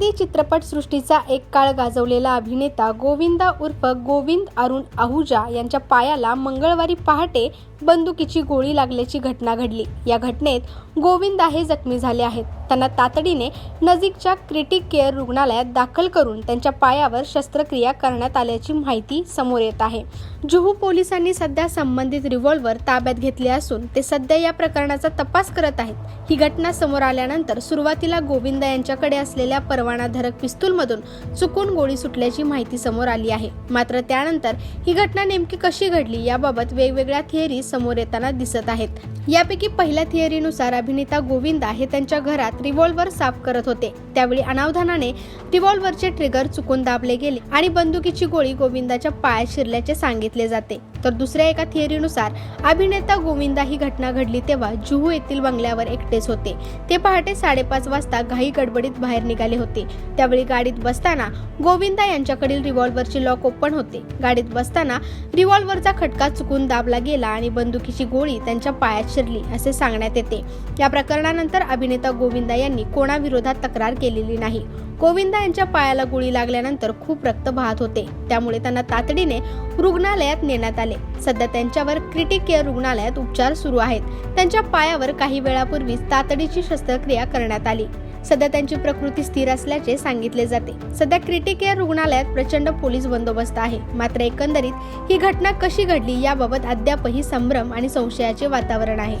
हिंदी चित्रपटसृष्टीचा एक काळ गाजवलेला अभिनेता गोविंदा उर्फ गोविंद अरुण आहुजा यांच्या पायाला मंगळवारी पहाटे बंदुकीची गोळी लागल्याची घटना घडली. या घटनेत गोविंदा हे जखमी झाले आहेत. त्यांना तातडीने नजीकच्या क्रिटिक केअर रुग्णालयात दाखल करून त्यांच्या पायावर शस्त्रक्रिया करण्यात आल्याची माहिती समोर येत आहे. जुहू पोलिसांनी सध्या संबंधित रिव्हॉल्वर ताब्यात घेतले असून ते सध्या या प्रकरणाचा तपास करत आहेत. ही घटना समोर आल्यानंतर सुरुवातीला गोविंदा यांच्याकडे असलेल्या परवानाधारक पिस्तूलमधून चुकून गोळी सुटल्याची माहिती समोर आली आहे. मात्र त्यानंतर ही घटना नेमकी कशी घडली याबाबत वेगवेगळ्या थिअरी समोर येताना दिसत आहेत. यापैकी पहिल्या थिअरीनुसार अभिनेता गोविंदा हे त्यांच्या घरात रिव्हॉल्वर साफ करत होते. त्यावेळी अनावधानाने रिव्हॉल्वरचे ट्रिगर चुकून दाबले गेले आणि बंदुकीची गोळी गोविंदाच्या पायात शिरल्याचे सांगितले जाते. तर दुसऱ्या एका थिअरीनुसार अभिनेता गोविंदा ही घटना घडली तेव्हा जुहू येथील बंगल्यावर एकटेच होते. ते पहाटे साडेपाच वाजता घाई गडबडीत बाहेर निघाले होते. त्यावेळी गाडीत बसताना गोविंदा यांच्याकडील रिव्हॉल्वरचे लॉक ओपन होते. गाडीत बसताना रिव्हॉल्वरचा खटका चुकून दाबला गेला आणि बंदुकीची गोळी त्यांच्या पायात शिरली असे सांगण्यात येते. या प्रकरणानंतर अभिनेता गोविंदा यांनी कोणाविरोधात तक्रार केलेली नाही. गोविंदा यांच्या पायाला गोळी लागल्यानंतर खूप रक्त वाहत होते. त्यामुळे त्यांना तातडीने रुग्णालयात नेण्यात आले. सध्या त्यांच्यावर क्रिटिक केअर रुग्णालयात उपचार सुरू आहेत. त्यांच्या पायावर काही वेळापूर्वीच तातडीची शस्त्रक्रिया करण्यात आली. सध्या त्यांची प्रकृती स्थिर असल्याचे सांगितले जाते. सध्या क्रिटिक केअर रुग्णालयात प्रचंड पोलीस बंदोबस्त आहे. मात्र एकंदरीत ही घटना कशी घडली याबाबत अद्यापही संभ्रम आणि संशयाचे वातावरण आहे.